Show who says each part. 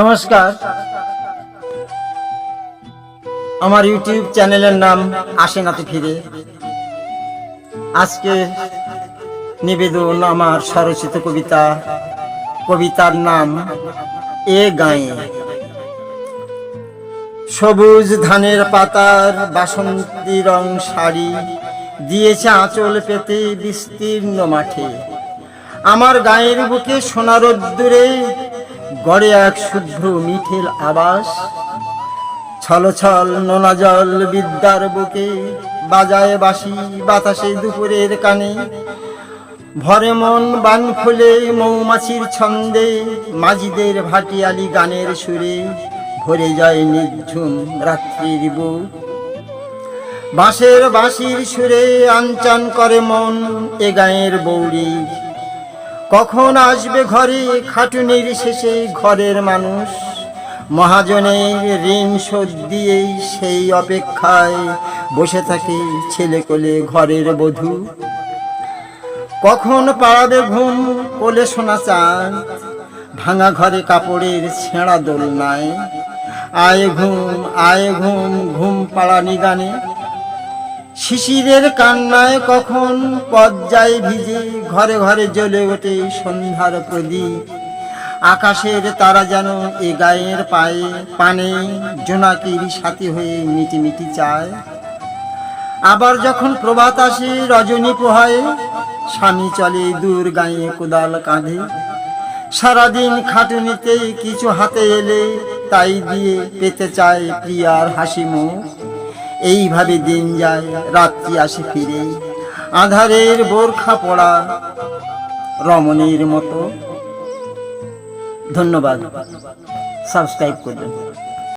Speaker 1: নমস্কার। আমার ইউটিউব চ্যানেলের নাম আসে নাতে ফিরে আজকে নিবেদন আমার স্বরচিত কবিতা, কবিতার নাম এ গায়ে। সবুজ ধানের পাতার বাসন্তী রং শাড়ি দিয়েছে আঁচল পেতে বিস্তীর্ণ মাঠে। আমার গায়ের বুকে সোনার রোদ্দুরে গড়ে এক শুভ্র মিঠেল আবাস। ছল ছল নোনা জল বিদ্যার বুকে, বাজায় বাসি বাতাসে দুপুরের কানে। ভরে মন বান ফুলে মৌমাছির ছন্দে, মাঝিদের ভাটিয়ালি গানের সুরে ভরে যায় নিঝুম রাত্রির বুক। বাঁশের বাঁশির সুরে আনচান করে মন, এ গায়ের বৌড়ি কখন আসবে ঘরে খাটুনির শেষে ঘরের মানুষ? মহাজনের ঋণ শোধ দিয়েই সেই অপেক্ষায় বসে থাকে ছেলে কোলে ঘরের বধূ। কখন পাড়াবে ঘুম কোলে শোনা চান ভাঙা ঘরে কাপড়ের ছেঁড়া দোলনায়। আয় ঘুম আয় ঘুম ঘুম পাড়ানি গানে শিশিরের কান্নায় কখন পর্যায় ভিজে ঘরে ঘরে জ্বলে ওঠে সন্ধ্যার প্রদীপ। আকাশের তারা যেন এ গায়ের পায়ে, পানে জোনাকির সাথী হয়ে মিটি মিটি চায়। আবার যখন প্রভাত আসে, রজনী পোহায়, স্বামী চলে দূর গায়ে কোদাল কাঁধে। সারাদিন খাটুনিতে কিছু হাতে এলে তাই দিয়ে পেতে চায় প্রিয়ার হাসি মুখ। এইভাবে দিন যায় রাত্রি আসে ফিরে আধারের বোরখা পড়া রমণীর মতো। ধন্যবাদ। সাবস্ক্রাইব করবেন।